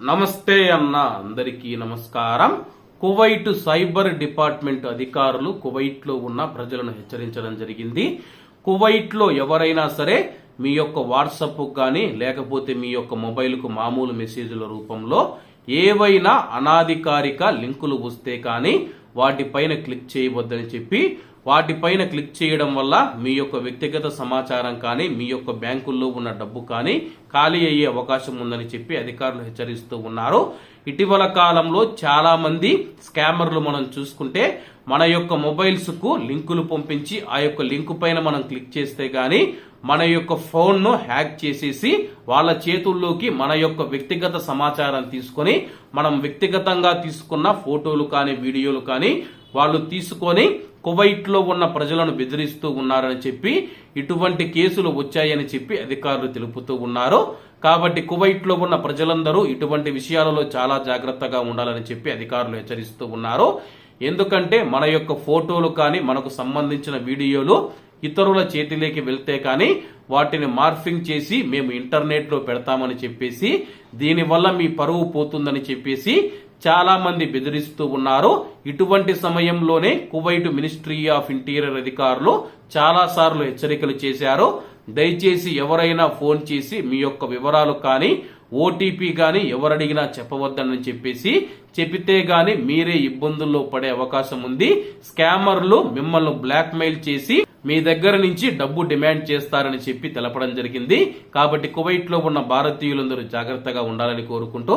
నమస్తే అన్న అందరికీ నమస్కారం. కువైట్ సైబర్ డిపార్ట్మెంట్ అధికారులు కువైట్లో ఉన్న ప్రజలను హెచ్చరించడం జరిగింది. కువైట్లో ఎవరైనా సరే మీ యొక్క వాట్సప్ కానీ లేకపోతే మీ యొక్క మొబైల్కు మామూలు మెసేజ్ల రూపంలో ఏవైనా అనాధికారిక లింకులు వస్తే కానీ వాటిపైన క్లిక్ చేయవద్దని చెప్పి వాటిపైన క్లిక్ చేయడం వల్ల మీ యొక్క వ్యక్తిగత సమాచారం కానీ మీ యొక్క బ్యాంకుల్లో ఉన్న డబ్బు కానీ ఖాళీ అయ్యే అవకాశం ఉందని చెప్పి అధికారులు హెచ్చరిస్తూ ఉన్నారు. ఇటీవల కాలంలో చాలా మంది స్కామర్లు మనం చూసుకుంటే మన యొక్క మొబైల్స్కు లింకులు పంపించి ఆ యొక్క లింకు పైన మనం క్లిక్ చేస్తే గానీ మన యొక్క ఫోన్ను హ్యాక్ చేసేసి వాళ్ళ చేతుల్లోకి మన యొక్క వ్యక్తిగత సమాచారం తీసుకొని మనం వ్యక్తిగతంగా తీసుకున్న ఫోటోలు కానీ వీడియోలు కానీ వాళ్ళు తీసుకొని కువైట్లో ఉన్న ప్రజలను బెదిరిస్తూ ఉన్నారని చెప్పి ఇటువంటి కేసులు వచ్చాయని చెప్పి అధికారులు తెలుపుతూ ఉన్నారు. కాబట్టి కువైట్లో ఉన్న ప్రజలందరూ ఇటువంటి విషయాలలో చాలా జాగ్రత్తగా ఉండాలని చెప్పి అధికారులు హెచ్చరిస్తూ ఉన్నారు. ఎందుకంటే మన యొక్క ఫోటోలు కానీ మనకు సంబంధించిన వీడియోలు ఇతరుల చేతిలోకి వెళ్తే కానీ వాటిని మార్ఫింగ్ చేసి మేము ఇంటర్నెట్లో పెడతామని చెప్పేసి దీనివల్ల మీ పరువు పోతుందని చెప్పేసి చాలా మంది బెదిరిస్తూ ఉన్నారు. ఇటువంటి సమయంలోనే కువైట్ మినిస్ట్రీ ఆఫ్ ఇంటీరియర్ అధికారులు చాలా సార్లు హెచ్చరికలు చేశారు. దయచేసి ఎవరైనా ఫోన్ చేసి మీ యొక్క వివరాలు కానీ ఓటీపీ గాని ఎవరడిగినా చెప్పవద్దని చెప్పేసి చెప్పితే గాని మీరే ఇబ్బందుల్లో పడే అవకాశం ఉంది. స్కామర్లు మిమ్మల్ని బ్లాక్మెయిల్ చేసి మీ దగ్గర నుంచి డబ్బు డిమాండ్ చేస్తారని చెప్పి తెలపడం జరిగింది. కాబట్టి కువైట్లో ఉన్న భారతీయులందరూ జాగ్రత్తగా ఉండాలని కోరుకుంటూ